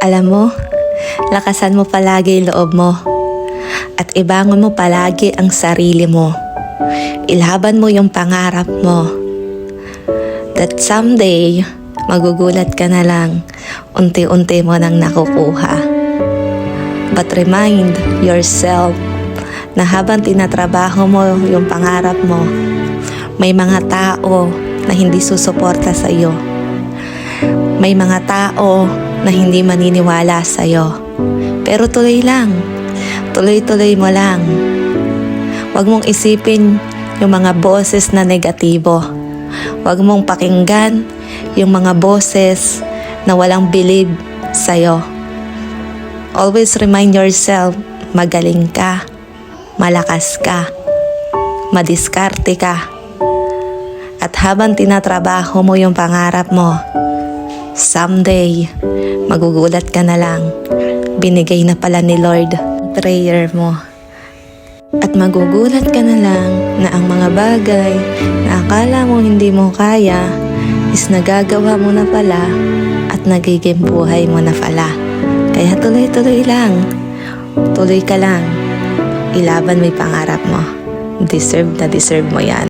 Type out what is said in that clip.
Alam mo, lakasan mo palagi loob mo. At ibangon mo palagi ang sarili mo. Ilaban mo yung pangarap mo. That someday, magugulat ka na lang, unti-unti mo nang nakukuha. But remind yourself na habang tinatrabaho mo yung pangarap mo, may mga tao na hindi susuporta sa iyo. May mga tao na hindi maniniwala sa iyo. Pero tuloy lang. Tuloy-tuloy mo lang. Huwag mong isipin yung mga boses na negatibo. Huwag mong pakinggan yung mga boses na walang believe sa'yo. Always remind yourself, magaling ka, malakas ka, madiskarte ka. At habang tinatrabaho mo yung pangarap mo, someday, magugulat ka na lang. Binigay na pala ni Lord prayer mo. At magugulat ka na lang na ang mga bagay na akala mo hindi mo kaya is nagagawa mo na pala at nagiging buhay mo na pala. Kaya tuloy-tuloy lang. Tuloy ka lang. Ilaban mo yung pangarap mo. Deserve na deserve mo yan.